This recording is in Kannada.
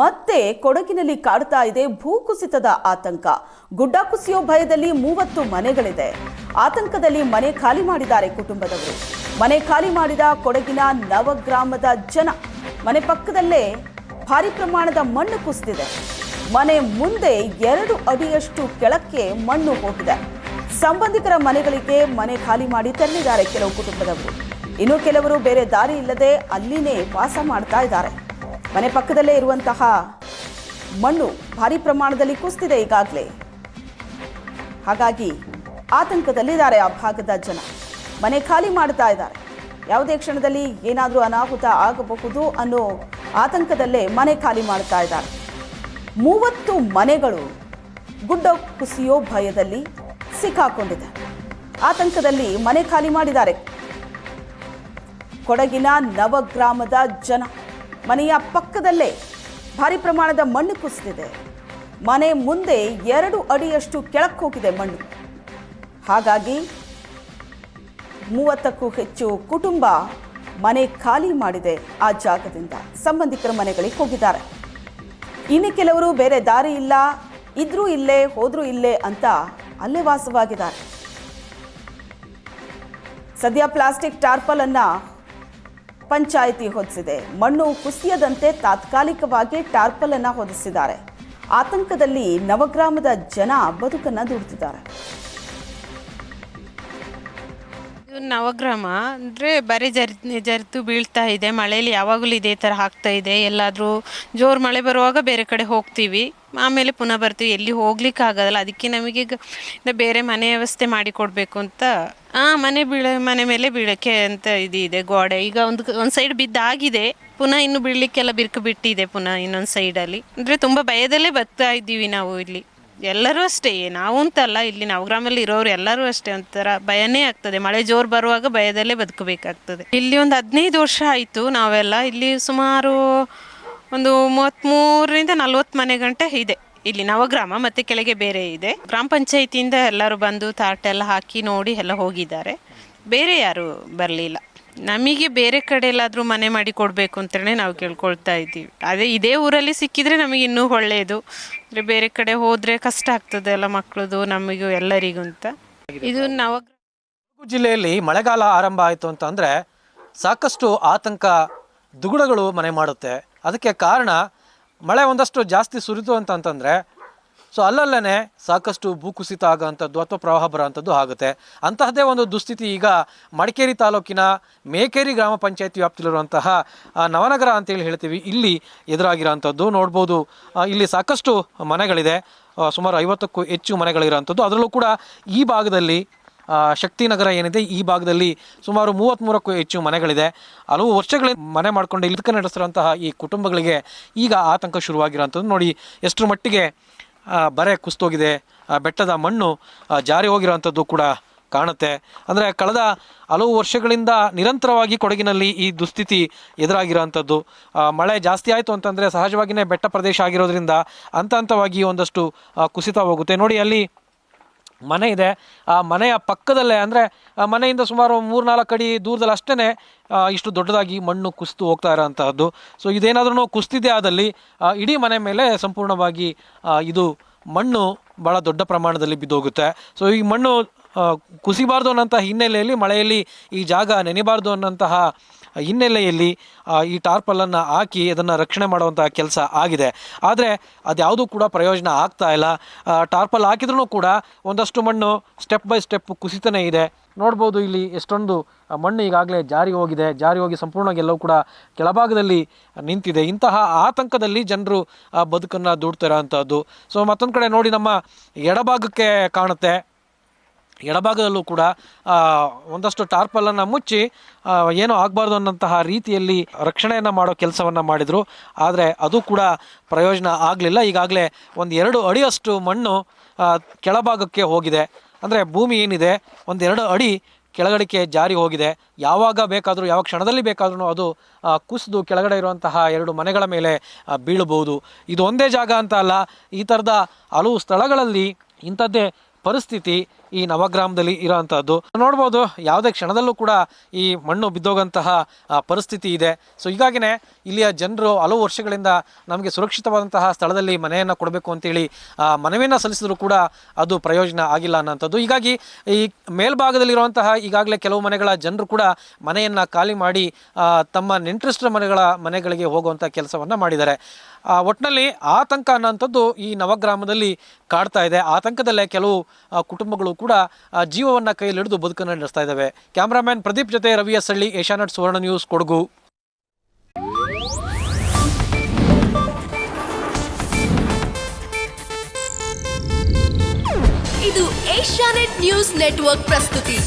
ಮತ್ತೆ ಕೊಡಗಿನಲ್ಲಿ ಕಾಡ್ತಾ ಇದೆ ಭೂಕುಸಿತದ ಆತಂಕ. ಗುಡ್ಡ ಕುಸಿಯೋ ಭಯದಲ್ಲಿ ಮೂವತ್ತು ಮನೆಗಳಿದೆ. ಆತಂಕದಲ್ಲಿ ಮನೆ ಖಾಲಿ ಮಾಡಿದ್ದಾರೆ ಕುಟುಂಬದವರು. ಮನೆ ಖಾಲಿ ಮಾಡಿದ ಕೊಡಗಿನ ನವಗ್ರಾಮದ ಜನ. ಮನೆ ಪಕ್ಕದಲ್ಲೇ ಭಾರಿ ಪ್ರಮಾಣದ ಮಣ್ಣು ಕುಸಿದಿದೆ. ಮನೆ ಮುಂದೆ ಎರಡು ಅಡಿಯಷ್ಟು ಕೆಳಕ್ಕೆ ಮಣ್ಣು ಹೋಗಿದೆ. ಸಂಬಂಧಿಕರ ಮನೆಗಳಿಗೆ ಮನೆ ಖಾಲಿ ಮಾಡಿ ತೆರಳಿದ್ದಾರೆ ಕೆಲವು ಕುಟುಂಬದವರು. ಇನ್ನು ಕೆಲವರು ಬೇರೆ ದಾರಿ ಇಲ್ಲದೆ ಅಲ್ಲಿನೇ ವಾಸ ಮಾಡ್ತಾ ಇದ್ದಾರೆ. ಮನೆ ಪಕ್ಕದಲ್ಲೇ ಇರುವಂತಹ ಮಣ್ಣು ಭಾರಿ ಪ್ರಮಾಣದಲ್ಲಿ ಕುಸಿದಿದೆ ಈಗಾಗಲೇ. ಹಾಗಾಗಿ ಆತಂಕದಲ್ಲಿದ್ದಾರೆ ಆ ಭಾಗದ ಜನ. ಮನೆ ಖಾಲಿ ಮಾಡ್ತಾ ಇದ್ದಾರೆ. ಯಾವುದೇ ಕ್ಷಣದಲ್ಲಿ ಏನಾದರೂ ಅನಾಹುತ ಆಗಬಹುದು ಅನ್ನೋ ಆತಂಕದಲ್ಲೇ ಮನೆ ಖಾಲಿ ಮಾಡ್ತಾ ಇದ್ದಾರೆ. ಮೂವತ್ತು ಮನೆಗಳು ಗುಡ್ಡ ಕುಸಿಯೋ ಭಯದಲ್ಲಿ ಸಿಕ್ಕಾಕೊಂಡಿದೆ. ಆತಂಕದಲ್ಲಿ ಮನೆ ಖಾಲಿ ಮಾಡಿದ್ದಾರೆ. ಕೊಡಗಿನ ನವಗ್ರಾಮದ ಜನ. ಮನೆಯ ಪಕ್ಕದಲ್ಲೇ ಭಾರಿ ಪ್ರಮಾಣದ ಮಣ್ಣು ಕುಸಿದಿದೆ. ಮನೆ ಮುಂದೆ ಎರಡು ಅಡಿಯಷ್ಟು ಕೆಳಕ್ಕೆ ಹೋಗಿದೆ ಮಣ್ಣು. ಹಾಗಾಗಿ ಮೂವತ್ತಕ್ಕೂ ಹೆಚ್ಚು ಕುಟುಂಬ ಮನೆ ಖಾಲಿ ಮಾಡಿದೆ ಆ ಜಾಗದಿಂದ. ಸಂಬಂಧಿಕರ ಮನೆಗಳಿಗೆ ಹೋಗಿದ್ದಾರೆ. ಇನ್ನು ಕೆಲವರು ಬೇರೆ ದಾರಿ ಇಲ್ಲ, ಇದ್ರೂ ಇಲ್ಲೇ, ಹೋದ್ರೂ ಇಲ್ಲೇ ಅಂತ ಅಲ್ಲೇ ವಾಸವಾಗಿದ್ದಾರೆ. ಸದ್ಯ ಪ್ಲಾಸ್ಟಿಕ್ ಟಾರ್ಪಲ್ ಅನ್ನ ಪಂಚಾಯಿತಿ ಹೊದಿಸಿದೆ ಮಣ್ಣು ಕುಸಿಯದಂತೆ ತಾತ್ಕಾಲಿಕವಾಗಿ ಟಾರ್ಪಲ್ ಅನ್ನ ಹೊದಿಸಿದ್ದಾರೆ. ಆತಂಕದಲ್ಲಿ ನವಗ್ರಾಮದ ಜನ ಬದುಕನ್ನ ದುಡಿದಿದ್ದಾರೆ ಇದು ನವಗ್ರಾಮ. ಅಂದರೆ ಬರೀ ಜರಿ, ಜರಿತು ಬೀಳ್ತಾ ಇದೆ. ಮಳೆಯಲ್ಲಿ ಯಾವಾಗಲೂ ಇದೇ ಥರ ಆಗ್ತಾ ಇದೆ. ಎಲ್ಲಾದರೂ ಜೋರು ಮಳೆ ಬರುವಾಗ ಬೇರೆ ಕಡೆ ಹೋಗ್ತೀವಿ. ಆಮೇಲೆ ಪುನಃ ಬರ್ತೀವಿ. ಎಲ್ಲಿ ಹೋಗ್ಲಿಕ್ಕೆ ಆಗೋದಲ್ಲ ಅದಕ್ಕೆ ನಮಗೆ ಈಗ ಬೇರೆ ಮನೆ ವ್ಯವಸ್ಥೆ ಮಾಡಿ ಕೊಡಬೇಕು ಅಂತ. ಆ, ಮನೆ ಬೀಳ, ಮನೆ ಮೇಲೆ ಬೀಳಕ್ಕೆ ಅಂತ ಇದಿದೆ ಇದೆ, ಗೋಡೆ. ಈಗ ಒಂದು ಒಂದು ಸೈಡ್ ಬಿದ್ದಾಗಿದೆ. ಪುನಃ ಇನ್ನು ಬೀಳಲಿಕ್ಕೆಲ್ಲ ಬಿರುಕು ಬಿಟ್ಟಿದೆ ಪುನಃ ಇನ್ನೊಂದು ಸೈಡಲ್ಲಿ ಅಂದರೆ ತುಂಬ ಭಯದಲ್ಲೇ ಬರ್ತಾ ಇದ್ದೀವಿ ನಾವು ಇಲ್ಲಿ. ಎಲ್ಲರೂ ಅಷ್ಟೇ. ನಾವು ಅಂತಲ್ಲ ಇಲ್ಲಿ ನಾವು ಗ್ರಾಮಲ್ಲಿ ಇರೋರು ಎಲ್ಲರೂ ಅಷ್ಟೇ. ಒಂಥರ ಭಯನೇ ಆಗ್ತದೆ. ಮಳೆ ಜೋರು ಬರುವಾಗ ಭಯದಲ್ಲೇ ಬದುಕಬೇಕಾಗ್ತದೆ. ಇಲ್ಲಿ ಒಂದು ಹದಿನೈದು ವರ್ಷ ಆಯಿತು ನಾವೆಲ್ಲ. ಇಲ್ಲಿ ಸುಮಾರು ಒಂದು ಮೂವತ್ತ್ಮೂರರಿಂದ ನಲ್ವತ್ತು ಮನೆ ಗಂಟೆ ಇದೆ ಇಲ್ಲಿ ನವಗ್ರಾಮ ಮತ್ತೆ ಕೆಳಗೆ ಬೇರೆ ಇದೆ. ಗ್ರಾಮ ಪಂಚಾಯಿತಿಯಿಂದ ಎಲ್ಲರೂ ಬಂದು ತಾಟೆಲ್ಲ ಹಾಕಿ ನೋಡಿ ಎಲ್ಲ ಹೋಗಿದ್ದಾರೆ. ಬೇರೆ ಯಾರು ಬರಲಿಲ್ಲ. ನಮಗೆ ಬೇರೆ ಕಡೆ ಎಲ್ಲಾದರೂ ಮನೆ ಮಾಡಿ ಕೊಡಬೇಕು ಅಂತಲೇ ನಾವು ಕೇಳ್ಕೊಳ್ತಾ ಇದ್ದೀವಿ. ಅದೇ ಇದೇ ಊರಲ್ಲಿ ಸಿಕ್ಕಿದ್ರೆ ನಮಗೆ ಇನ್ನೂ ಒಳ್ಳೆಯದು. ಅಂದರೆ ಬೇರೆ ಕಡೆ ಹೋದರೆ ಕಷ್ಟ ಆಗ್ತದೆ ಎಲ್ಲ ಮಕ್ಕಳದು ನಮಗೂ ಎಲ್ಲರಿಗೂ ಅಂತ. ಇದು ನವಗ್ರಾಮ ಜಿಲ್ಲೆಯಲ್ಲಿ ಮಳೆಗಾಲ ಆರಂಭ ಆಯಿತು ಅಂತ ಅಂದರೆ ಸಾಕಷ್ಟು ಆತಂಕ, ದುಗುಡಗಳು ಮನೆ ಮಾಡುತ್ತೆ. ಅದಕ್ಕೆ ಕಾರಣ, ಮಳೆ ಒಂದಷ್ಟು ಜಾಸ್ತಿ ಸುರಿತು ಅಂತ ಅಂತಂದರೆ, ಸೊ ಅಲ್ಲಲ್ಲೇ ಸಾಕಷ್ಟು ಭೂಕುಸಿತ ಆಗೋವಂಥದ್ದು ಅಥವಾ ಪ್ರವಾಹ ಬರೋವಂಥದ್ದು ಆಗುತ್ತೆ. ಅಂತಹದ್ದೇ ಒಂದು ದುಸ್ಥಿತಿ ಈಗ ಮಡಿಕೇರಿ ತಾಲೂಕಿನ ಮೇಕೇರಿ ಗ್ರಾಮ ಪಂಚಾಯತಿ ವ್ಯಾಪ್ತಿಲಿರುವಂತಹ ನವನಗರ ಅಂತೇಳಿ ಹೇಳ್ತೀವಿ. ಇಲ್ಲಿ ಎದುರಾಗಿರೋವಂಥದ್ದು ನೋಡ್ಬೋದು. ಇಲ್ಲಿ ಸಾಕಷ್ಟು ಮನೆಗಳಿದೆ. ಸುಮಾರು ಐವತ್ತಕ್ಕೂ ಹೆಚ್ಚು ಮನೆಗಳಿರೋವಂಥದ್ದು. ಅದರಲ್ಲೂ ಕೂಡ ಈ ಭಾಗದಲ್ಲಿ ಶಕ್ತಿನಗರ ಏನಿದೆ, ಈ ಭಾಗದಲ್ಲಿ ಸುಮಾರು ಮೂವತ್ತ್ಮೂರಕ್ಕೂ ಹೆಚ್ಚು ಮನೆಗಳಿದೆ. ಹಲವು ವರ್ಷಗಳಿಂದ ಮನೆ ಮಾಡಿಕೊಂಡು ಇಲ್ಲಿಕ ನಡೆಸಿರುವಂತಹ ಈ ಕುಟುಂಬಗಳಿಗೆ ಈಗ ಆತಂಕ ಶುರುವಾಗಿರೋಂಥದ್ದು ನೋಡಿ, ಎಷ್ಟರ ಮಟ್ಟಿಗೆ ಬರೆ ಕುಸ್ತೋಗಿದೆ ಬೆಟ್ಟದ ಮಣ್ಣು ಜಾರಿ ಹೋಗಿರೋವಂಥದ್ದು ಕೂಡ ಕಾಣುತ್ತೆ. ಅಂದರೆ, ಕಳೆದ ಹಲವು ವರ್ಷಗಳಿಂದ ನಿರಂತರವಾಗಿ ಕೊಡಗಿನಲ್ಲಿ ಈ ದುಸ್ಥಿತಿ ಎದುರಾಗಿರೋವಂಥದ್ದು. ಮಳೆ ಜಾಸ್ತಿ ಆಯಿತು ಅಂತಂದರೆ ಸಹಜವಾಗಿಯೇ ಬೆಟ್ಟ ಪ್ರದೇಶ ಆಗಿರೋದ್ರಿಂದ ಹಂತ ಹಂತವಾಗಿ ಒಂದಷ್ಟು ಕುಸಿತ ಹೋಗುತ್ತೆ. ನೋಡಿ, ಅಲ್ಲಿ ಮನೆ ಇದೆ. ಆ ಮನೆಯ ಪಕ್ಕದಲ್ಲೇ ಅಂದರೆ ಮನೆಯಿಂದ ಸುಮಾರು ಮೂರ್ನಾಲ್ಕು ಅಡಿ ದೂರದಲ್ಲಿ ಅಷ್ಟೇ ಇಷ್ಟು ದೊಡ್ಡದಾಗಿ ಮಣ್ಣು ಕುಸಿತು ಹೋಗ್ತಾ ಇರೋಂತಹದ್ದು. ಸೊ ಇದೇನಾದ್ರೂ ಕುಸ್ತಿದೆ ಆದಲ್ಲಿ ಇಡೀ ಮನೆ ಮೇಲೆ ಸಂಪೂರ್ಣವಾಗಿ ಇದು ಮಣ್ಣು ಭಾಳ ದೊಡ್ಡ ಪ್ರಮಾಣದಲ್ಲಿ ಬಿದ್ದೋಗುತ್ತೆ. ಸೊ ಈ ಮಣ್ಣು ಕುಸಿಬಾರ್ದು ಅನ್ನೋಂಥ ಹಿನ್ನೆಲೆಯಲ್ಲಿ, ಮಳೆಯಲ್ಲಿ ಈ ಜಾಗ ನೆನೆಬಾರ್ದು ಅನ್ನೋಂತಹ ಹಿನ್ನೆಲೆಯಲ್ಲಿ ಈ ಟಾರ್ಪಲನ್ನು ಹಾಕಿ ಅದನ್ನು ರಕ್ಷಣೆ ಮಾಡುವಂಥ ಕೆಲಸ ಆಗಿದೆ. ಆದರೆ ಅದ್ಯಾವುದೂ ಕೂಡ ಪ್ರಯೋಜನ ಆಗ್ತಾ ಇಲ್ಲ. ಟಾರ್ಪಲ್ ಹಾಕಿದ್ರೂ ಕೂಡ ಒಂದಷ್ಟು ಮಣ್ಣು ಸ್ಟೆಪ್ ಬೈ ಸ್ಟೆಪ್ ಕುಸಿತನೇ ಇದೆ. ನೋಡ್ಬೋದು ಇಲ್ಲಿ ಎಷ್ಟೊಂದು ಮಣ್ಣು ಈಗಾಗಲೇ ಜಾರಿ ಹೋಗಿದೆ. ಜಾರಿ ಹೋಗಿ ಸಂಪೂರ್ಣವಾಗಿ ಎಲ್ಲವೂ ಕೂಡ ಕೆಳಭಾಗದಲ್ಲಿ ನಿಂತಿದೆ. ಇಂತಹ ಆತಂಕದಲ್ಲಿ ಜನರು ಬದುಕನ್ನು ದುಡ್ತಾ ಅಂಥದ್ದು ಸೊ ಮತ್ತೊಂದು ಕಡೆ ನೋಡಿ ನಮ್ಮ ಎಡಭಾಗಕ್ಕೆ ಕಾಣುತ್ತೆ. ಎಡಭಾಗದಲ್ಲೂ ಕೂಡ ಒಂದಷ್ಟು ಟಾರ್ಪಲನ್ನು ಮುಚ್ಚಿ ಏನೂ ಆಗಬಾರ್ದು ಅನ್ನೋಂತಹ ರೀತಿಯಲ್ಲಿ ರಕ್ಷಣೆಯನ್ನು ಮಾಡೋ ಕೆಲಸವನ್ನು ಮಾಡಿದರು. ಆದರೆ ಅದು ಕೂಡ ಪ್ರಯೋಜನ ಆಗಲಿಲ್ಲ. ಈಗಾಗಲೇ ಒಂದು ಎರಡು ಅಡಿಯಷ್ಟು ಮಣ್ಣು ಕೆಳಭಾಗಕ್ಕೆ ಹೋಗಿದೆ. ಅಂದರೆ ಭೂಮಿ ಏನಿದೆ ಒಂದೆರಡು ಅಡಿ ಕೆಳಗಡೆಗೆ ಜಾರಿ ಹೋಗಿದೆ. ಯಾವಾಗ ಬೇಕಾದರೂ, ಯಾವ ಕ್ಷಣದಲ್ಲಿ ಬೇಕಾದ್ರೂ ಅದು ಕುಸಿದು ಕೆಳಗಡೆ ಇರುವಂತಹ ಎರಡು ಮನೆಗಳ ಮೇಲೆ ಬೀಳಬಹುದು. ಇದು ಒಂದೇ ಜಾಗ ಅಂತ ಅಲ್ಲ, ಈ ಥರದ ಹಲವು ಸ್ಥಳಗಳಲ್ಲಿ ಇಂಥದ್ದೇ ಪರಿಸ್ಥಿತಿ. ಈ ನವಗ್ರಾಮದಲ್ಲಿ ಇರೋವಂಥದ್ದು ನೋಡ್ಬೋದು, ಯಾವುದೇ ಕ್ಷಣದಲ್ಲೂ ಕೂಡ ಈ ಮಣ್ಣು ಬಿದ್ದೋಗಂತಹ ಪರಿಸ್ಥಿತಿ ಇದೆ. ಸೊ ಹೀಗಾಗಿನೇ ಇಲ್ಲಿಯ ಜನರು ಹಲವು ವರ್ಷಗಳಿಂದ ನಮಗೆ ಸುರಕ್ಷಿತವಾದಂತಹ ಸ್ಥಳದಲ್ಲಿ ಮನೆಯನ್ನು ಕೊಡಬೇಕು ಅಂತೇಳಿ ಮನವಿಯನ್ನು ಸಲ್ಲಿಸಿದ್ರು ಕೂಡ ಅದು ಪ್ರಯೋಜನ ಆಗಿಲ್ಲ ಅನ್ನೋಂಥದ್ದು. ಹೀಗಾಗಿ ಈ ಮೇಲ್ಭಾಗದಲ್ಲಿರುವಂತಹ ಈಗಾಗಲೇ ಕೆಲವು ಮನೆಗಳ ಜನರು ಕೂಡ ಮನೆಯನ್ನು ಖಾಲಿ ಮಾಡಿ ತಮ್ಮ ನೆಂಟರಿಷ್ಟರ ಮನೆಗಳ ಮನೆಗಳಿಗೆ ಹೋಗುವಂಥ ಕೆಲಸವನ್ನು ಮಾಡಿದ್ದಾರೆ. ಒಟ್ಟಿನಲ್ಲಿ ಆತಂಕ ಅನ್ನೋಂಥದ್ದು ಈ ನವಗ್ರಾಮದಲ್ಲಿ ಕಾಡ್ತಾ ಇದೆ. ಆತಂಕದಲ್ಲೇ ಕೆಲವು ಕುಟುಂಬಗಳು ಕೂಡ ಜೀವವನ್ನು ಕೈಯಲ್ಲಿಡಿದು ಬದುಕನ್ನು ನಡೆಸ್ತಾ ಇದ್ದಾವೆ. ಕ್ಯಾಮ್ರಾಮ್ಯಾನ್ ಪ್ರದೀಪ್ ಜೊತೆ ರವಿ ಎಸ್ ಹಳ್ಳಿ ಏಷ್ಯಾನೆಟ್ ಸುವರ್ಣ ನ್ಯೂಸ್, ಕೊಡಗು. ಇದು ಏಷ್ಯಾನೆಟ್ ನ್ಯೂಸ್ ನೆಟ್ವರ್ಕ್ ಪ್ರಸ್ತುತಿ.